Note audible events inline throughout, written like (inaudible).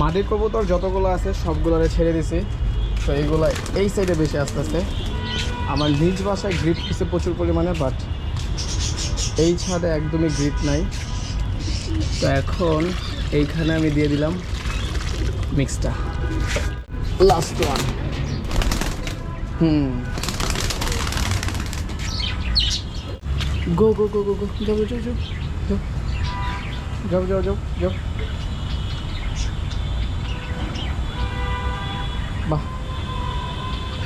মাদির কবুতর যতগুলো আছে, সবগুলোরে ছেড়ে দিছি। তো এইগুলো এই সাইডে বেশি আস্তে আস্তে। আমার নিজ বাসায় গ্রিপ দিচ্ছে প্রচুর পরিমাণে বাট এই ছাদে একদমই গ্রিপ নাই। তো এখন এইখানে আমি দিয়ে দিলাম মিক্সটা লাস্ট ওয়ান হুম। গো গো গো গো গো যাও যাও যাও। যাও যাও যাও যাও। বাহ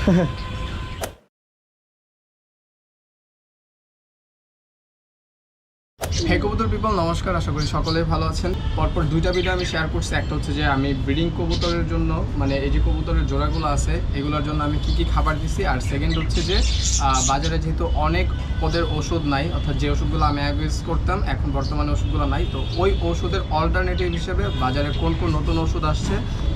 (laughs) হে কবুতর পিপল নমস্কার, আশা করি সকলেই ভালো আছেন। পরপর দুইটা ভিডিও আমি শেয়ার করছি, একটা হচ্ছে যে আমি ব্রিডিং কবুতরের জন্য মানে এই যে কবুতরের জোড়াগুলো আছে, এগুলোর জন্য আমি কি কি খাবার দিছি, আর সেকেন্ড হচ্ছে যে বাজারে যেহেতু অনেক পদের ওষুধ নাই, অর্থাৎ যে ওষুধগুলো আমি আগে ইউজ করতাম, এখন বর্তমানে ওষুধগুলো নাই, তো ওই ওষুধের অল্টারনেটিভ হিসেবে বাজারে কোন কোন নতুন ওষুধ আসছে,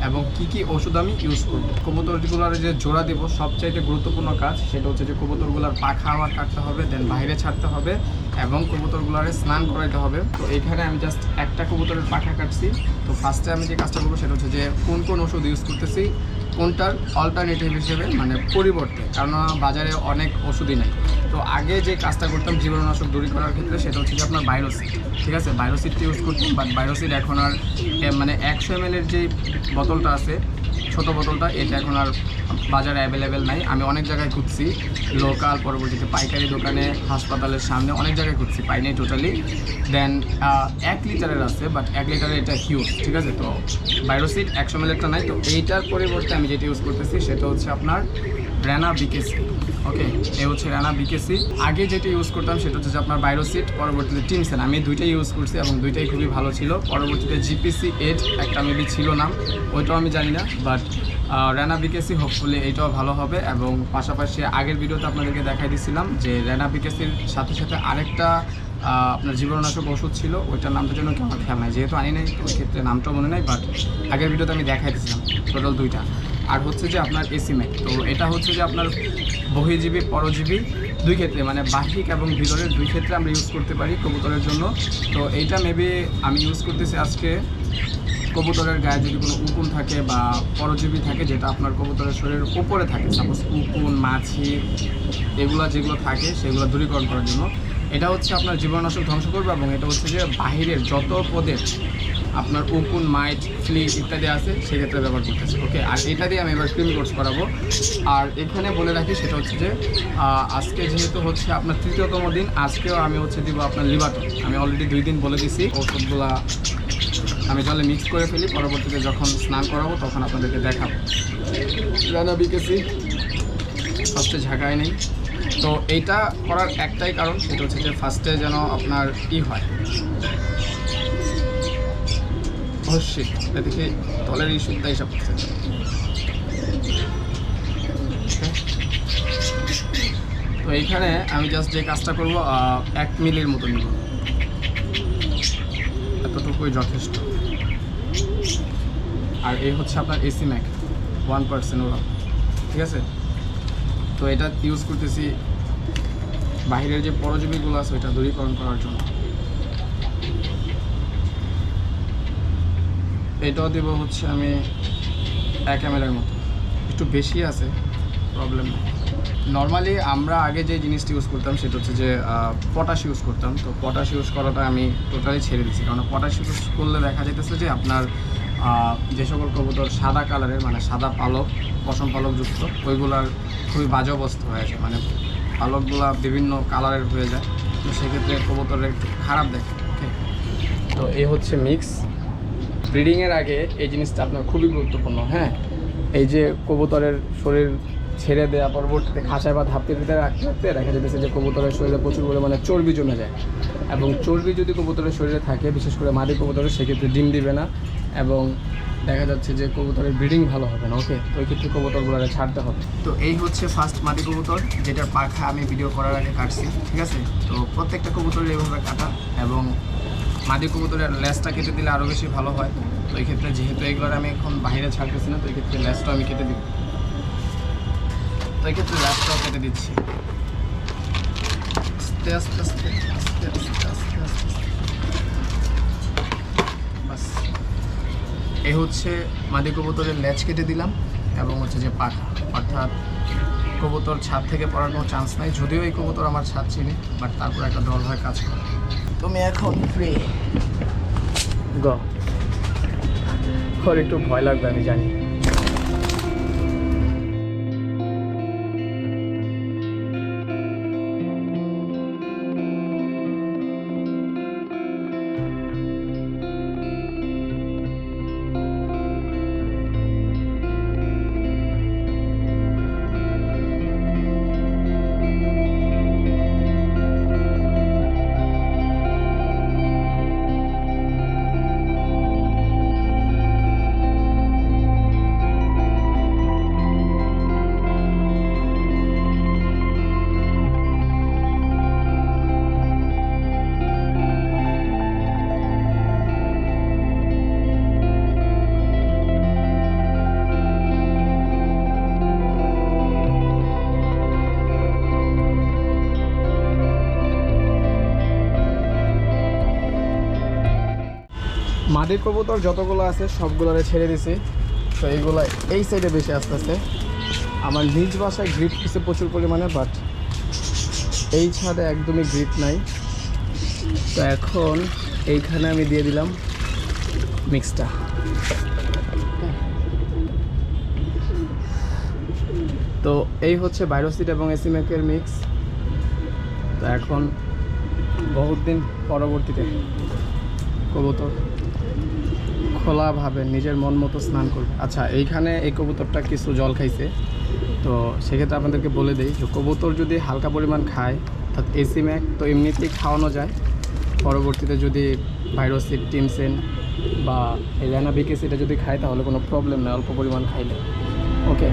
এবং কি কি ওষুধ আমি ইউজ করব। কবুতরগুলোর যে জোড়া দিব, সবচাইতে গুরুত্বপূর্ণ কাজ, সেটা হচ্ছে যে কবুতরগুলোর পাখা আমার কাটতে হবে দেন বাইরে ছাড়তে হবে এবং কবুতরগুলোর স্নান করাইতে হবে। তো এখানে আমি জাস্ট একটা কবুতরের পাখা কাটছি। তো ফার্স্টে আমি যে কাজটা করব সেটা হচ্ছে যে কোন কোন ওষুধ ইউজ করতেছি, কোনটার অল্টারনেটিভ হিসেবে মানে পরিবর্তে কারণ বাজারে অনেক ওষুধই নেই। তো আগে যে কাজটা করতাম জীবাণুনাশক দূরী করার ক্ষেত্রে সেটা হচ্ছে যে আপনার বায়োসিড ঠিক আছে? বায়োসিডটা ইউজ করতাম বাট বায়োসিড এখন আর মানে একশো এম যে বোতলটা আছে ছোট বোতলটা, এটা এখন আর বাজারে অ্যাভেলেবেল নাই। আমি অনেক জায়গায় খুঁজছি লোকাল পরবর্তীতে পাইকারি দোকানে, হাসপাতালের সামনে অনেক জায়গায় খুঁজছি পাই নাই টোটালি দেন এক লিটারের আছে বাট এক লিটারের এটা হিউজ ঠিক আছে? তো বাইরোসিট একশো মিলেরটা নাই, তো এইটার পরিবর্তে আমি যেটা ইউজ করতেছি, সেটা হচ্ছে আপনার ব্র্যানা বিকেসি ওকে এ হচ্ছে রানা বিকেসি আগে যেটা ইউজ করতাম সেটা হচ্ছে যে আপনার বায়োসিট পরবর্তীতে টিমসেন আমি দুইটাই ইউজ করছি এবং দুইটাই খুবই ভালো ছিল। পরবর্তীতে জিপিসি এইট একটা মেবি ছিল নাম ওইটাও আমি জানি না বাট র্যানা বিকেসি হোপফুলি এইটাও ভালো হবে এবং পাশাপাশি আগের ভিডিওতে আপনাদেরকে দেখাই দিয়েছিলাম যে র্যানা বিকেসির সাথে সাথে আরেকটা আপনার জীবাণুনাশক ওষুধ ছিল, ওইটার নামটার জন্য কি আমার খেয়াল নাই, যেহেতু আনি নাই, ওই ক্ষেত্রে নামটাও মনে নাই বাট আগের ভিডিওতে আমি দেখাই দিয়েছিলাম টোটাল দুইটা। আর হচ্ছে যে আপনার এসি ম্যাক তো এটা হচ্ছে যে আপনার বহিজীবী পরজীবী, দুই ক্ষেত্রে মানে বাহিক এবং ভিতরের দুই ক্ষেত্রে আমরা ইউজ করতে পারি কবুতরের জন্য। তো এইটা মেবি আমি ইউজ করতেছি আজকে। কবুতরের গায়ে যদি কোনো উকুন থাকে বা পরজীবী থাকে, যেটা আপনার কবুতরের শরীরের উপরে থাকে সাপোজ উকুন, মাছি, এগুলো যেগুলো থাকে, সেগুলো দূরীকরণ করার জন্য। এটা হচ্ছে আপনার জীবাণুনাশক ধ্বংস করবে এবং এটা হচ্ছে যে বাহিরের যত পদের আপনার উকুন, মাইট ফ্লি ইত্যাদি আছে, সেক্ষেত্রে ব্যবহার করতেছে। ওকে, আর এটা দিয়ে আমি এবার ক্রিম কোর্স করাবো। আর এখানে বলে রাখি সেটা হচ্ছে যে আজকে যেহেতু হচ্ছে আপনার তৃতীয়তম দিন, আজকেও আমি হচ্ছে দিব আপনার লিভাটন আমি অলরেডি দুই দিন বলে দিছি ওষুধগুলা আমি জলে মিক্স করে ফেলি, পরবর্তীতে যখন স্নান করাবো তখন আপনাদেরকে দেখাবো। রানা বিকেসি ফার্স্টে ঝাঁকায় নেই। তো এইটা করার একটাই কারণ, সেটা হচ্ছে যে ফার্স্টে যেন আপনার ই হয়। অবশ্যই এদিকে তলের ইস্যুটা হিসাব করতে তো এইখানে আমি জাস্ট যে কাজটা করব এক মিলির মতো নিব। এতটুকুই যথেষ্ট। আর এই হচ্ছে আপনার এসি ম্যাক ওয়ান পার্সেন্ট ওরা। ঠিক আছে? তো এটা ইউজ করতেছি বাইরের যে পরজীবীগুলো আছে, ওইটা দূরীকরণ করার জন্য। এটাও দেব হচ্ছে আমি এক এর মতো। একটু বেশি আছে প্রবলেম নর্মালি আমরা আগে যে জিনিসটি ইউজ করতাম, সেটা হচ্ছে যে পটাশ ইউজ করতাম। তো পটাশ ইউজ করাটা আমি টোটালি ছেড়ে দিচ্ছি কারণ পটাশ ইউজ করলে দেখা যেতেছে যে আপনার যে সকল কবুতর সাদা কালারের মানে সাদা পালক, পশম পালক যুক্ত ওইগুলার খুবই বাজে অবস্থা হয়ে যায়। মানে পালকগুলা বিভিন্ন কালারের হয়ে যায়। তো সেক্ষেত্রে কবুতরের একটু খারাপ দেখে তো এই হচ্ছে মিক্স ব্রিডিংয়ের আগে এই জিনিসটা আপনার খুবই গুরুত্বপূর্ণ হ্যাঁ? এই যে কবুতরের শরীর ছেড়ে দেওয়া পরবর্তীতে খাঁচায় বা ধাপতে দিতে রাখতে রাখতে দেখা যেতেছে যে কবুতরের শরীরে প্রচুর পরিমাণে চর্বি জমে যায়। এবং চর্বি যদি কবুতরের শরীরে থাকে, বিশেষ করে মাদি কবুতরের, সেক্ষেত্রে ডিম দিবে না। এবং দেখা যাচ্ছে যে কবুতরের ব্রিডিং ভালো হবে না ওকে ওই ক্ষেত্রে কবুতরগুলো ছাড়তে হবে তো এই হচ্ছে ফার্স্ট মাটি কবুতর যেটার পাখা আমি ভিডিও করার আগে কাটছি ঠিক আছে তো প্রত্যেকটা কবুতরের এভাবে কাটা এবং মাদি কবুতরের লেসটা কেটে দিলে আরও বেশি ভালো হয় তো এই ক্ষেত্রে যেহেতু এগুলোর আমি এখন বাইরে ছাড়তেছি না তো এই ক্ষেত্রে লেজটা আমি কেটে দিব তো এই ক্ষেত্রে লেজটাও কেটে দিচ্ছি আস্তে আস্তে আস্তে আস্তে আস্তে আস্তে আস্তে এই হচ্ছে মাদি কবুতরের লেজ কেটে দিলাম এবং হচ্ছে যে পাখা অর্থাৎ কবুতর ছাদ থেকে পড়ার কোনো চান্স নাই। যদিও এই কবুতর আমার ছাদ চিনি বাট তারপর একটা দল হয় কাজ করে। তুমি এখন ফ্রি গ। ওর একটু ভয় লাগবে আমি জানি। মাদির কবুতর যতগুলো আছে, সবগুলোরে ছেড়ে দিছি। তো এইগুলো এই সাইডে বেশি আস্তে আস্তে আমার নিজ বাসায় গ্রিপ পিসে প্রচুর পরিমাণে বাট এই ছাদে একদমই গ্রিপ নাই। তো এখন এইখানে আমি দিয়ে দিলাম মিক্সটা তো এই হচ্ছে বাইরোসিট এবং এসিমেকের মিক্স তো এখন বহুত দিন পরবর্তীতে কবুতর। খোলাভাবে নিজের মন মতো স্নান করবে। আচ্ছা এইখানে এই কবুতরটা কিছু জল খাইছে। তো সেক্ষেত্রে আপনাদেরকে বলে দিই যে কবুতর যদি হালকা পরিমাণ খায়, অর্থাৎ এসি ম্যাক তো এমনিতেই খাওয়ানো যায়। পরবর্তীতে যদি ভাইরোসিড টিমসেন বা এই এটা যদি খায়, তাহলে কোনো প্রবলেম নেই, অল্প পরিমাণ খাইলে। ওকে।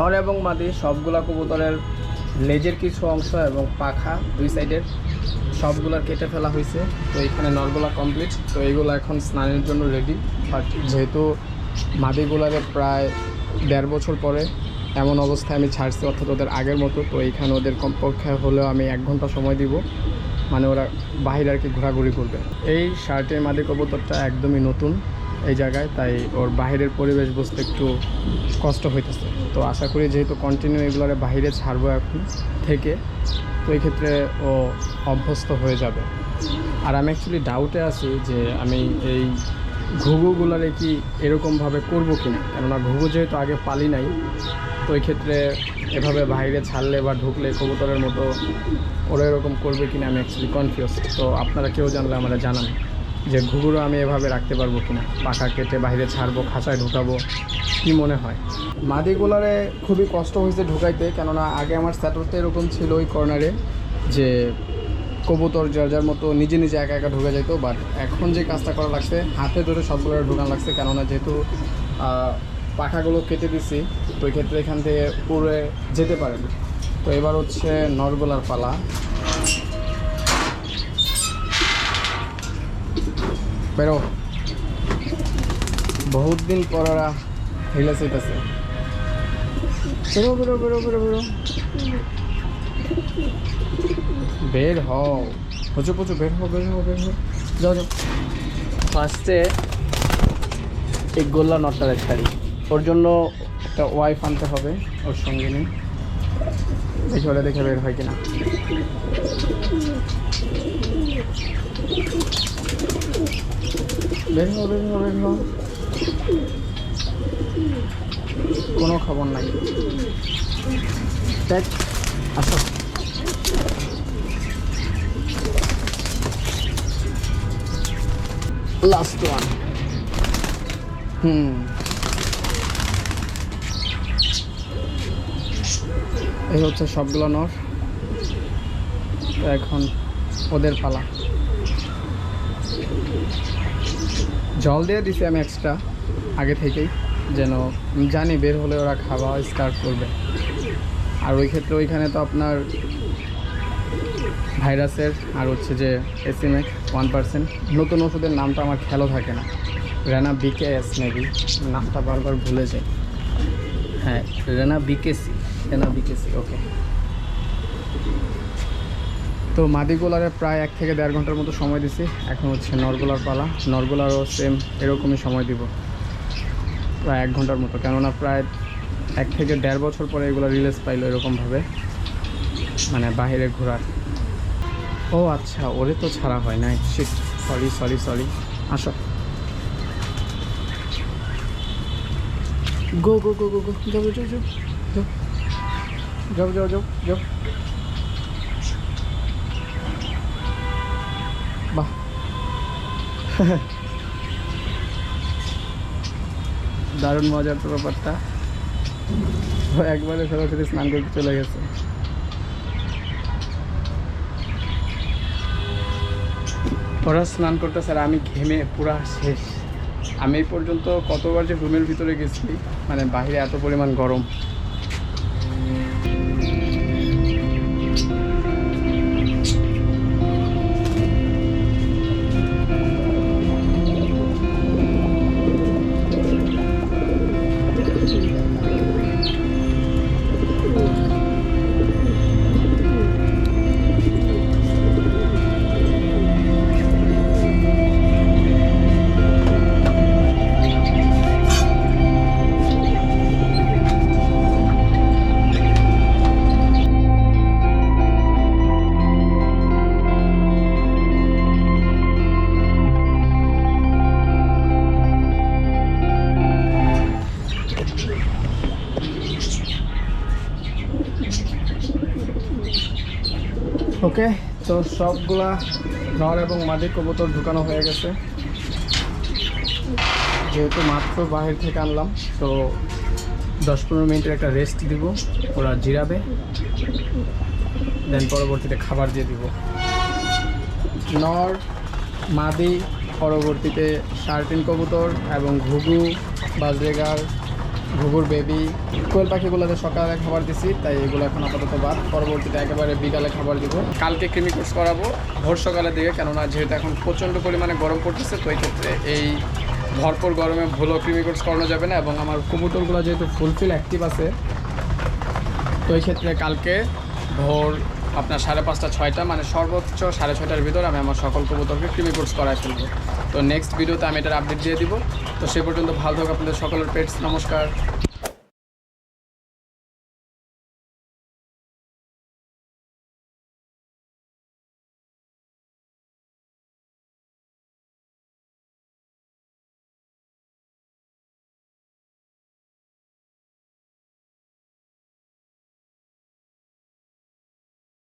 নর এবং মাদি সবগুলা কবুতরের লেজের কিছু অংশ এবং পাখা দুই সাইডের সবগুলা কেটে ফেলা হয়েছে। তো এখানে নরগুলা কমপ্লিট তো এইগুলো এখন স্নানের জন্য রেডি বাট যেহেতু মাদিগুলারে প্রায় দেড় বছর পরে এমন অবস্থায় আমি ছাড়ছি, অর্থাৎ ওদের আগের মতো, তো এইখানে ওদের কমপক্ষে হলেও আমি এক ঘণ্টা সময় দিব। মানে ওরা বাহিরে আর কি ঘোরাঘুরি করবে। এই শার্টের মাদি কবুতরটা একদমই নতুন। এই জায়গায়, তাই ওর বাহিরের পরিবেশ বুঝতে একটু কষ্ট হইতেছে। তো আশা করি যেহেতু কন্টিনিউ এগুলোরে বাইরে ছাড়বো এখন থেকে, তো এই ক্ষেত্রে ও অভ্যস্ত হয়ে যাবে। আর আমি অ্যাকচুয়ালি ডাউটে আছি যে আমি এই ঘুঘুগুলারে কি এরকমভাবে করব কি না কেননা ঘুঘু যেহেতু আগে পালি নাই, তো এই ক্ষেত্রে এভাবে বাইরে ছাড়লে বা ঢুকলে কবুতরের মতো ওরা এরকম করবে কিনা আমি অ্যাকচুয়ালি কনফিউজ তো আপনারা কেউ জানলে আমরা জানান। যে ঘুঘুরও আমি এভাবে রাখতে পারব কিনা? পাখা কেটে বাইরে ছাড়বো, খাঁচায় ঢুকাবো, কি মনে হয়? মাদিগুলারে খুবই কষ্ট হয়েছে ঢুকাইতে, কেননা আগে আমার স্যাটোরটা এরকম ছিল ওই কর্নারে, যে কবুতর যার যার মতো নিজে নিজে একা একা ঢুকে যেত বাট এখন যে কাজটা করা লাগছে, হাতে ধরে সবগুলো ঢুকান লাগছে, কেননা যেহেতু পাখাগুলো কেটে দিছি, তো ক্ষেত্রে এখান থেকে পুরে যেতে পারে না তো এবার হচ্ছে নরগোলার পালা। বেরো বহুত দিন পর ওরা হিলে চাইতেছে। বেরো বেরো বেরো বেরো বেরো। বের হও। প্রচুর প্রচুর বের হও বের হও বের হও। যাও যাও। ফার্স্টে এই গোল্লা নটটারে ছাড়ি ওর জন্য একটা ওয়াইফ আনতে হবে ওর সঙ্গে নিয়ে দেখি ওরা দেখে বের হয় কিনা। বের হও বের হও বের হও কোনো খবর নাই। দেখ, আসো। লাস্ট ওয়ান হুম। এই হচ্ছে সবগুলো নর এখন ওদের পালা। জল দিয়ে দিছি আমি এক্সট্রা আগে থেকেই। যেন জানি বের হলে ওরা খাওয়া স্টার্ট করবে। আর ওই ক্ষেত্রে ওইখানে তো আপনার ভাইরাসের আর হচ্ছে যে এসিমেক ওয়ান পার্সেন্ট নতুন ওষুধের নামটা আমার খেয়ালও থাকে না। রেনা বিকেএস মেবি নামটা বারবার ভুলে যাই। হ্যাঁ রেনা বিকেসি রেনা বিকেসি ওকে তো মাদিগোলারে প্রায় এক থেকে দেড় ঘণ্টার মতো সময় দিছি। এখন হচ্ছে নরগোলার পালা। নরগোলারও সেম এরকমই সময় দিব। প্রায় এক ঘণ্টার মতো। কেননা প্রায় এক থেকে দেড় বছর পরে এগুলো রিলিজ পাইলো এরকমভাবে। মানে বাহিরে ঘোরার। ও আচ্ছা ওরে তো ছাড়া হয় নাই। শিট সরি সরি সরি আসো। গো গো গো গো গো যাও যাও। যাও। যাও যাও যাও যাও। বাহ। দারুণ মজার তো ব্যাপারটা। একবারে সরাসরি স্নান করতে চলে গেছে। ওরা স্নান করতেছে আর আমি ঘেমে পুরা শেষ। আমি এই পর্যন্ত কতবার যে রুমের ভিতরে গেছি মানে বাইরে এত পরিমাণ গরম। ওকে। তো সবগুলা নর এবং মাদি কবুতর ঢুকানো হয়ে গেছে। যেহেতু মাত্র বাহির থেকে আনলাম, তো দশ পনেরো মিনিটের একটা রেস্ট দিব, ওরা জিরাবে। দেন পরবর্তীতে খাবার দিয়ে দিব। নর, মাদি, পরবর্তীতে শার্টিন কবুতর এবং ঘুঘু, বাজরেগার ঘুঘুর বেবি কোয়েল পাখিগুলোতে সকালে খাবার দিছি, তাই এগুলো এখন আপাতত বাদ। পরবর্তীতে একেবারে বিকালে খাবার দিব। কালকে ক্রিমি কোর্স করাবো, ভোর সকালের দিকে, কেননা যেহেতু এখন প্রচণ্ড পরিমাণে গরম পড়তেছে, তো এই ক্ষেত্রে এই ভরপুর গরমে ভুলো ক্রিমি কোর্স করানো যাবে না এবং আমার কবুতরগুলো যেহেতু ফুলফিল অ্যাক্টিভ আছে, তো এই ক্ষেত্রে কালকে ভোর আপনার সাড়ে পাঁচটা, ছয়টা মানে সর্বোচ্চ সাড়ে ছয়টার ভিতর আমি আমার সকল কবুতরকে ক্রিমি কোর্স করায় ফেলব। তো নেক্সট ভিডিওতে আমি এটার আপডেট দিয়ে দিব। তো সে পর্যন্ত ভালো থাকুক আপনাদের সকলের পেটস নমস্কার।